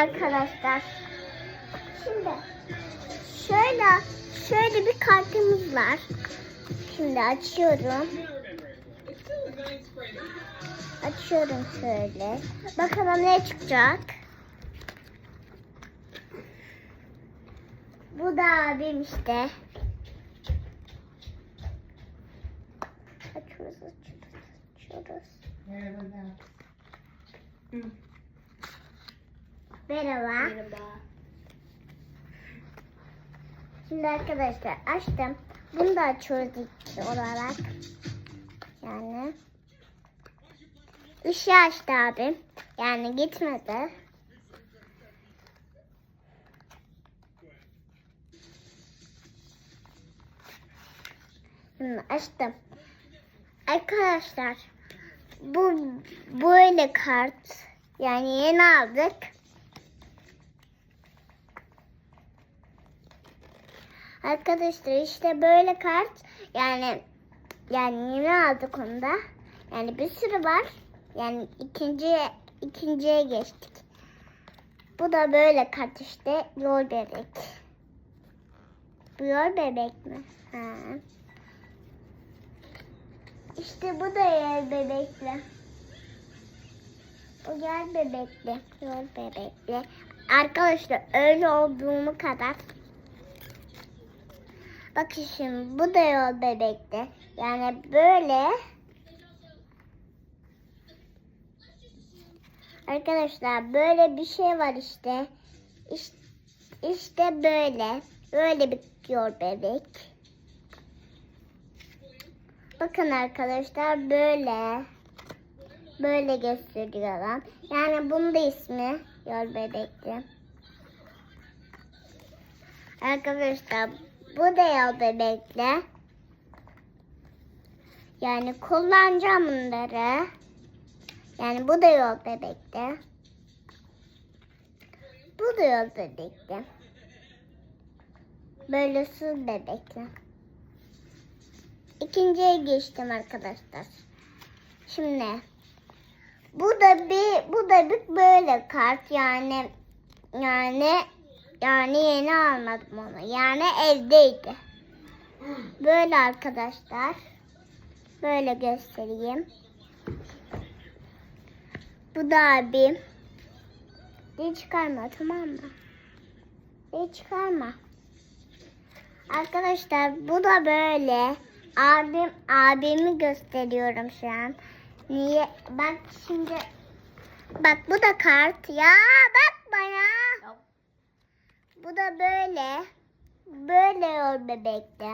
arkadaşlar. Şimdi şöyle şöyle bir kartımız var. Şimdi açıyorum. Açıyorum şöyle. Bakalım ne çıkacak. Bu da abim işte. Açıyoruz, açıyoruz, açıyoruz. Merhaba. Şimdi arkadaşlar açtım. Bunu da açıyoruz ilk olarak. Yani. Işığı açtı abim. Yani gitmedi. Şimdi açtım. Arkadaşlar bu böyle kart. Yani yeni aldık. Arkadaşlar işte böyle kart. Yani yani yeni aldık onu da. Yani bir sürü var. Yani ikinci ikinciye geçtik. Bu da böyle kart işte. Yol bebek. Bu yol bebek mi? Ha. İşte bu da yer bebekli. O yer bebekli. Yol bebekli. Arkadaşlar öyle olduğumu kadar. Bakın şimdi bu da yol bebekli. Yani böyle. Arkadaşlar böyle bir şey var işte. İşte, işte böyle. Böyle bir yol bebek. Bakın arkadaşlar böyle. Böyle gösteriyorlar. Yani bunun da ismi yol bebekli. Arkadaşlar bu da yol bebekli. Yani kullanacağım bunları. Yani bu da yol bebekli. Bu da yol bebekli. Böyle su bebekli. İkinciye geçtim arkadaşlar. Şimdi bu da bir bu da bir böyle kart yani yani yani yeni almadım onu. Yani evdeydi. Böyle arkadaşlar. Böyle göstereyim. Bu da abim. Dil çıkarma tamam mı? Dil çıkarma. Arkadaşlar bu da böyle. Abim abimi gösteriyorum şu an. Niye? Bak şimdi. Bak bu da kart. Ya bak bana. Bu da böyle. Böyle yol bebekte.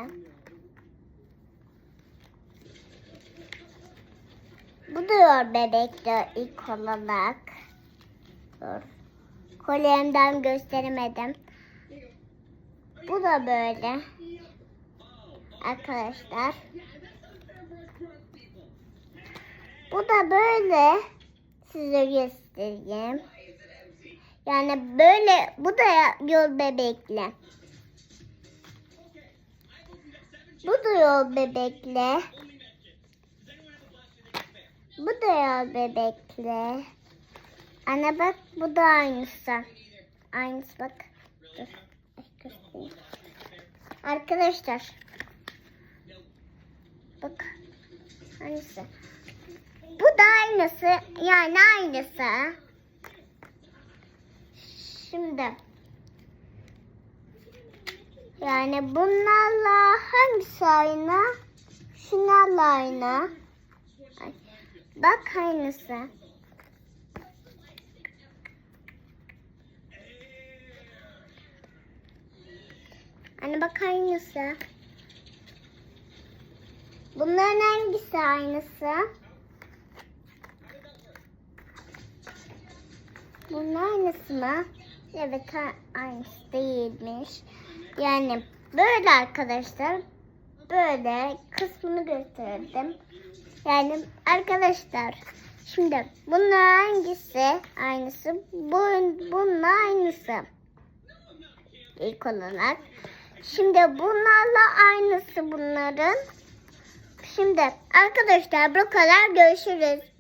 Bu da yol bebekte ilk olarak. Dur. Kolyemden gösteremedim. Bu da böyle. Arkadaşlar. Bu da böyle. Size göstereyim. Yani böyle bu da yol bebekle. Bu da yol bebekle. Bu da yol bebekle. Ana bak bu da aynısı. Aynısı bak. Arkadaşlar. Bak. Aynısı. Bu da aynısı. Yani aynısı. Şimdi. Yani bunlarla hangisi aynı? Şunlarla aynı. Ay, Bak aynısı. Hani bak aynısı. Bunların hangisi aynısı? Bunun aynısı mı? Evet aynısı değilmiş. Yani böyle arkadaşlar. Böyle kısmını gösterdim. Yani arkadaşlar şimdi bunun hangisi aynısı? Bu, bunun aynısı. İlk olarak. Şimdi bunlarla aynısı bunların. Şimdi arkadaşlar bu kadar görüşürüz.